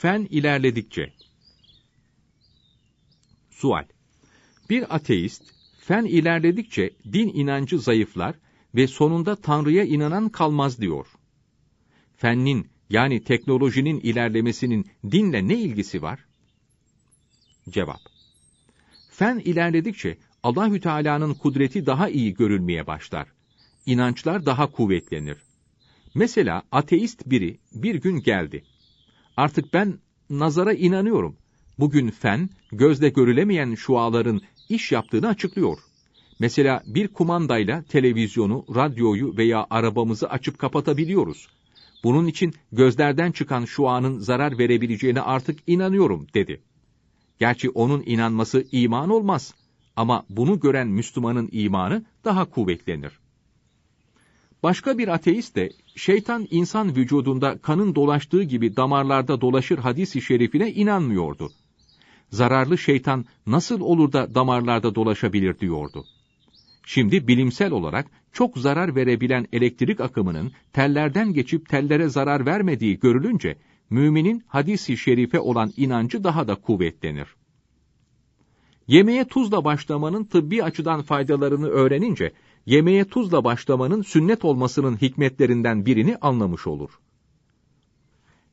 Fen ilerledikçe. Sual. Bir ateist, fen ilerledikçe din inancı zayıflar ve sonunda Tanrı'ya inanan kalmaz diyor. Fennin yani teknolojinin ilerlemesinin dinle ne ilgisi var? Cevap. Fen ilerledikçe Allahü Teala'nın kudreti daha iyi görülmeye başlar. İnançlar daha kuvvetlenir. Mesela ateist biri bir gün geldi. Artık ben nazara inanıyorum. Bugün fen, gözle görülemeyen şuaların iş yaptığını açıklıyor. Mesela bir kumandayla televizyonu, radyoyu veya arabamızı açıp kapatabiliyoruz. Bunun için gözlerden çıkan şuanın zarar verebileceğine artık inanıyorum dedi. Gerçi onun inanması iman olmaz ama bunu gören Müslümanın imanı daha kuvvetlenir. Başka bir ateist de şeytan insan vücudunda kanın dolaştığı gibi damarlarda dolaşır hadisi şerifine inanmıyordu. Zararlı şeytan nasıl olur da damarlarda dolaşabilir diyordu. Şimdi bilimsel olarak çok zarar verebilen elektrik akımının tellerden geçip tellere zarar vermediği görülünce müminin hadisi şerife olan inancı daha da kuvvetlenir. Yemeğe tuzla başlamanın tıbbi açıdan faydalarını öğrenince yemeğe tuzla başlamanın sünnet olmasının hikmetlerinden birini anlamış olur.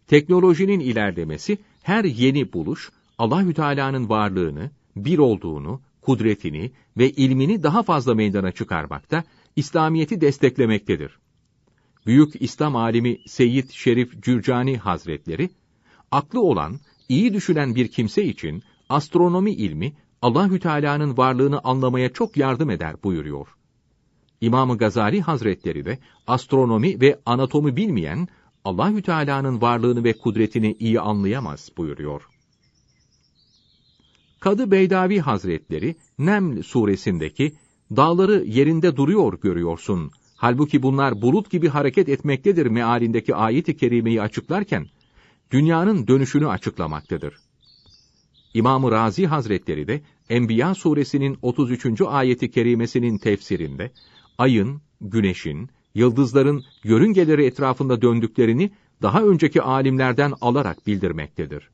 Teknolojinin ilerlemesi her yeni buluş Allahü Teala'nın varlığını, bir olduğunu, kudretini ve ilmini daha fazla meydana çıkarmakta, İslamiyeti desteklemektedir. Büyük İslam alimi Seyyid Şerif Cürcani Hazretleri, aklı olan, iyi düşünen bir kimse için astronomi ilmi Allahü Teala'nın varlığını anlamaya çok yardım eder buyuruyor. İmam Gazali Hazretleri de astronomi ve anatomi bilmeyen Allahü Teala'nın varlığını ve kudretini iyi anlayamaz buyuruyor. Kadı Beydavi Hazretleri Neml suresindeki dağları yerinde duruyor görüyorsun. Halbuki bunlar bulut gibi hareket etmektedir mealindeki ayet-i kerimeyi açıklarken dünyanın dönüşünü açıklamaktadır. İmam-ı Razi Hazretleri de Enbiya suresinin 33. ayeti kerimesinin tefsirinde ayın, güneşin, yıldızların yörüngeleri etrafında döndüklerini daha önceki alimlerden alarak bildirmektedir.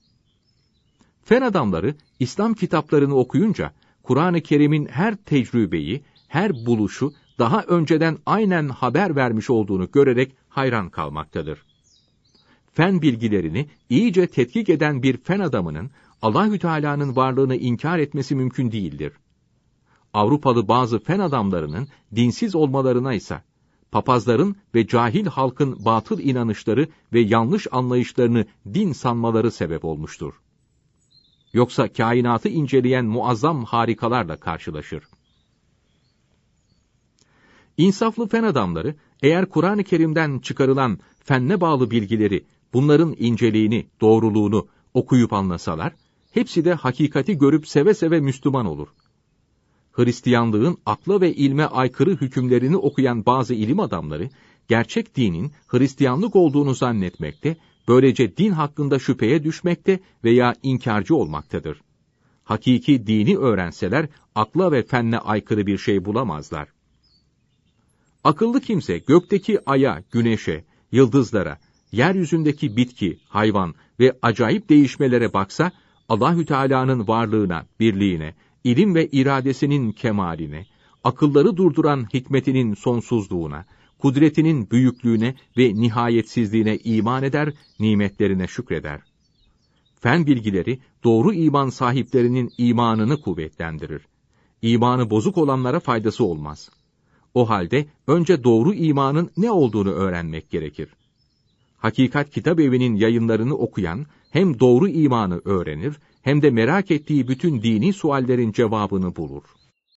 Fen adamları İslam kitaplarını okuyunca Kur'an-ı Kerim'in her tecrübeyi, her buluşu daha önceden aynen haber vermiş olduğunu görerek hayran kalmaktadır. Fen bilgilerini iyice tetkik eden bir fen adamının Allahü Teala'nın varlığını inkar etmesi mümkün değildir. Avrupalı bazı fen adamlarının dinsiz olmalarına ise papazların ve cahil halkın batıl inanışları ve yanlış anlayışlarını din sanmaları sebep olmuştur. Yoksa kainatı inceleyen muazzam harikalarla karşılaşır. İnsaflı fen adamları, eğer Kur'an-ı Kerim'den çıkarılan fenne bağlı bilgileri, bunların inceliğini, doğruluğunu okuyup anlasalar, hepsi de hakikati görüp seve seve Müslüman olur. Hristiyanlığın akla ve ilme aykırı hükümlerini okuyan bazı ilim adamları, gerçek dinin Hristiyanlık olduğunu zannetmekte, böylece din hakkında şüpheye düşmekte veya inkarcı olmaktadır. Hakiki dini öğrenseler, akla ve fenne aykırı bir şey bulamazlar. Akıllı kimse gökteki aya, güneşe, yıldızlara, yeryüzündeki bitki, hayvan ve acayip değişmelere baksa, Allahü Teala'nın varlığına, birliğine, ilim ve iradesinin kemaline, akılları durduran hikmetinin sonsuzluğuna, kudretinin büyüklüğüne ve nihayetsizliğine iman eder, nimetlerine şükreder. Fen bilgileri doğru iman sahiplerinin imanını kuvvetlendirir. İmanı bozuk olanlara faydası olmaz. O halde önce doğru imanın ne olduğunu öğrenmek gerekir. Hakikat Kitap Evi'nin yayınlarını okuyan hem doğru imanı öğrenir hem de merak ettiği bütün dini suallerin cevabını bulur.